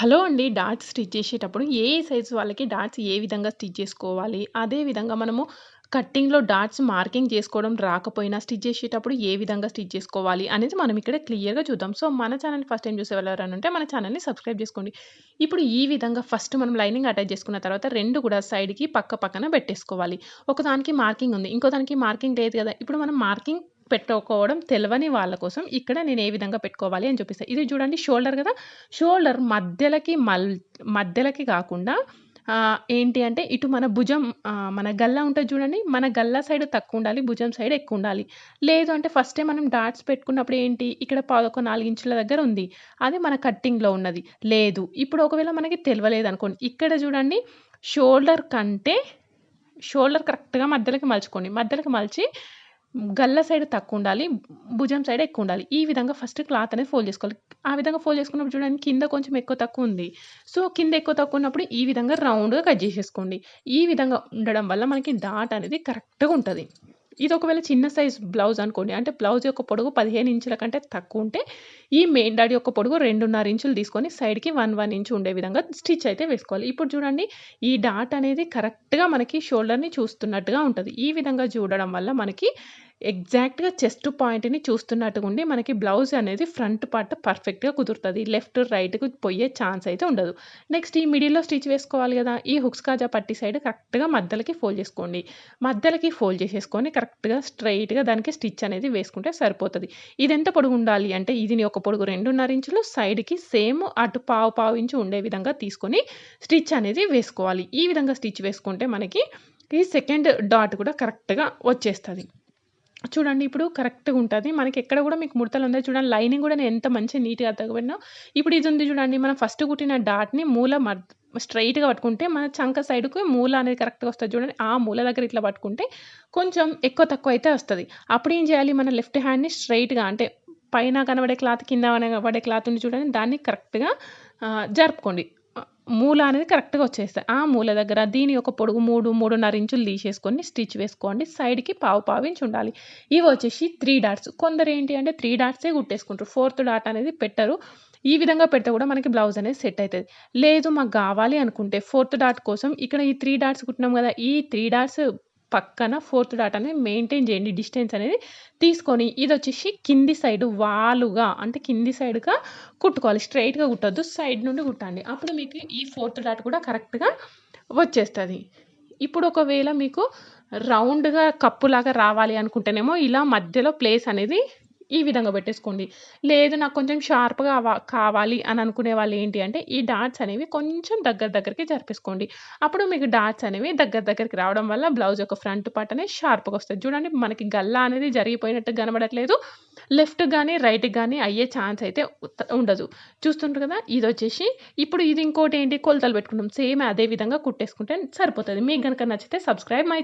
Hello అండి. Dots stitch చేసేటప్పుడు ఏ size వాళ్ళకి డాట్స్ ఏ విధంగా స్టిచ్ చేసుకోవాలి? అదే విధంగా మనము కట్టింగ్‌లో డాట్స్ మార్కింగ్ చేసుకోవడం రాకపోయినా స్టిచ్ చేసేటప్పుడు ఏ విధంగా స్టిచ్ చేసుకోవాలి? అనేది మనం ఇక్కడ క్లియర్‌గా చూద్దాం. సో, మన ఛానల్ ఫస్ట్ టైం చూసేవాళ్ళు ఎవరైనా ఉంటే మన ఛానల్ని సబ్స్క్రైబ్ చేసుకోండి. ఇప్పుడు ఈ విధంగా ఫస్ట్ మనం లైనింగ్ అటాచ్ చేసుకున్న తర్వాత రెండు కూడా సైడ్‌కి పక్క పక్కన పెట్టేసుకోవాలి. ఒకదానికి మార్కింగ్ ఉంది. ఇంకో దానికి మార్కింగ్ లేదు కదా! ఇప్పుడు మనం మార్కింగ్ పెట్టుకోవడం తెలియని వాళ్ళ కోసం ఇక్కడ నేను ఏ విధంగా పెట్టుకోవాలి అని చూపిస్తాను ఇది చూడండి షోల్డర్ కదా! షోల్డర్ మధ్యలకి మల్ మధ్యలకి కాకుండా ఏంటి అంటే ఇటు మన భుజం మన గల్లా ఉంటుంది చూడండి. మన గల్లా సైడ్ తక్కువ ఉండాలి భుజం సైడ్ ఎక్కువ ఉండాలి లేదు అంటే ఫస్టే మనం డాట్స్ పెట్టుకున్నప్పుడు ఏంటి ఇక్కడ ఒక నాలుగు ఇంచుల దగ్గర ఉంది. అది మన కట్టింగ్‌లో ఉన్నది. లేదు. ఇప్పుడు ఒకవేళ మనకి తెలియలేదు అనుకోండి ఇక్కడ చూడండి షోల్డర్ కంటే షోల్డర్ కరెక్ట్‌గా మధ్యలోకి మలుచుకోండి. మధ్యలోకి మలిచి గల్ల సైడ్ తక్కువ ఉండాలి భుజం సైడ్ ఎక్కువ ఉండాలి ఈ విధంగా ఫస్ట్ క్లాత్ అనేది ఫోల్డ్ చేసుకోవాలి. ఆ విధంగా ఫోల్డ్ చేసుకున్నప్పుడు చూడండి కింద కొంచెం ఎక్కువ తక్కువ ఉంది. సో, కింద ఎక్కువ తక్కువ ఉన్నప్పుడు ఈ విధంగా రౌండ్‌గా కట్ చేసేసుకోండి. ఈ విధంగా ఉండడం వల్ల మనకి డాట్ అనేది కరెక్ట్‌గా ఉంటుంది ఇది ఒకవేళ చిన్న సైజ్ బ్లౌజ్ అనుకోండి. అంటే బ్లౌజ్ యొక్క పొడవు 15 ఇంచుల కంటే తక్కువుంటే ఈ మెయిన్ డాడీ యొక్క పొడుగు రెండున్నర ఇంచులు తీసుకొని సైడ్‌కి వన్ వన్ ఇంచు ఉండే విధంగా స్టిచ్ అయితే వేసుకోవాలి. ఇప్పుడు చూడండి ఈ డాట్ అనేది కరెక్ట్‌గా మనకి షోల్డర్‌ని చూస్తున్నట్టుగా ఉంటుంది ఈ విధంగా చూడడం వల్ల మనకి ఎగ్జాక్ట్‌గా చెస్ట్ పాయింట్‌ని చూస్తున్నట్టుగా ఉండి మనకి బ్లౌజ్ అనేది ఫ్రంట్ పార్ట్ పర్ఫెక్ట్‌గా కుదురుతుంది లెఫ్ట్, రైట్‌కి పోయే ఛాన్స్ అయితే ఉండదు. నెక్స్ట్ ఈ మిడిల్‌లో స్టిచ్ వేసుకోవాలి కదా! ఈ హుక్స్ కాజా పట్టి సైడ్ కరెక్ట్‌గా మధ్యలకి ఫోల్డ్ చేసుకోండి. మధ్యలకి ఫోల్డ్ చేసేసుకొని కరెక్ట్‌గా స్ట్రెయిట్‌గా దానికి స్టిచ్ అనేది వేసుకుంటే సరిపోతుంది ఇది ఎంత పొడుగు ఉండాలి అంటే ఇది ఒక పొడుగు 2.5 ఇంచులు సైడ్‌కి సేమ్ అటు పావు పావు ఇంచు ఉండే విధంగా తీసుకొని స్టిచ్ అనేది వేసుకోవాలి. ఈ విధంగా స్టిచ్ వేసుకుంటే మనకి ఈ సెకండ్ డాట్ కూడా కరెక్ట్‌గా వచ్చేస్తుంది చూడండి ఇప్పుడు కరెక్ట్‌గా ఉంటుంది మనకి ఎక్కడ కూడా మీకు ముడతలు ఉందో చూడండి లైనింగ్ కూడా నేను ఎంత మంచిగా నీట్‌గా తగ్గబడినా ఇప్పుడు ఇది ఉంది చూడండి. మనం ఫస్ట్ కుట్టిన డాట్‌ని మూల స్ట్రైట్గా స్ట్రెయిట్‌గా పట్టుకుంటే మన చంక సైడ్‌కి మూల అనేది కరెక్ట్‌గా వస్తుంది చూడండి. ఆ మూల దగ్గర ఇట్లా పట్టుకుంటే కొంచెం ఎక్కువ తక్కువ అయితే వస్తుంది అప్పుడు ఏం చేయాలి మన లెఫ్ట్ హ్యాండ్‌ని స్ట్రెయిట్‌గా అంటే పైన కనబడే క్లాత్ కింద కనబడే క్లాత్ ఉంది చూడండి. దాన్ని కరెక్ట్‌గా జరుపుకోండి. మూల అనేది కరెక్ట్‌గా వచ్చేస్తాయి ఆ మూల దగ్గర దీని యొక్క పొడుగు 3, 3.5 ఇంచులు తీసేసుకొని స్టిచ్ వేసుకోండి. సైడ్‌కి పావు పావు ఇంచు ఉండాలి. ఇవి వచ్చేసి త్రీ డాట్స్. కొందరు ఏంటి అంటే త్రీ డాట్సే కుట్టేసుకుంటారు. ఫోర్త్ డాట్ అనేది పెట్టరు. ఈ విధంగా పెడితే కూడా మనకి బ్లౌజ్ అనేది సెట్ అవుతుంది లేదు మాకు కావాలి అనుకుంటే ఫోర్త్ డాట్ కోసం ఇక్కడ ఈ త్రీ డాట్స్ కుట్టినాం కదా! ఈ త్రీ డాట్స్ పక్కన ఫోర్త్ డాట్ అనేది మెయింటైన్ చేయండి. డిస్టెన్స్ అనేది తీసుకొని ఇది వచ్చేసి కింది సైడ్ వాలుగా అంటే కింది సైడ్‌గా కుట్టుకోవాలి. స్ట్రెయిట్‌గా కుట్టద్దు సైడ్ నుండి కుట్టండి. అప్పుడు మీకు ఈ ఫోర్త్ డాట్ కూడా కరెక్ట్‌గా వచ్చేస్తుంది ఇప్పుడు ఒకవేళ మీకు రౌండ్‌గా కప్పులాగా రావాలి అనుకుంటేనేమో ఇలా మధ్యలో ప్లేస్ అనేది ఈ విధంగా పెట్టేసుకోండి. లేదు నాకు కొంచెం షార్ప్‌గా కావాలి అని అనుకునే వాళ్ళు ఏంటి అంటే ఈ డాట్స్ అనేవి కొంచెం దగ్గర దగ్గరికి జరిపేసుకోండి. అప్పుడు మీకు డాట్స్ అనేవి దగ్గర దగ్గరికి రావడం వల్ల బ్లౌజ్ యొక్క ఫ్రంట్ పార్ట్ అనేది షార్ప్‌గా వస్తుంది చూడండి మనకి గల్లా అనేది జరిగిపోయినట్టు కనబడట్లేదు. లెఫ్ట్ కానీ రైట్ కానీ అయ్యే ఛాన్స్ అయితే ఉండదు. చూస్తుంటారు కదా! ఇది వచ్చేసి ఇప్పుడు ఇది ఇంకోటి ఏంటి కొలతలు పెట్టుకుంటాం సేమ్ అదే విధంగా కుట్టేసుకుంటే సరిపోతుంది మీకు కనుక నచ్చితే సబ్స్క్రైబ్ మై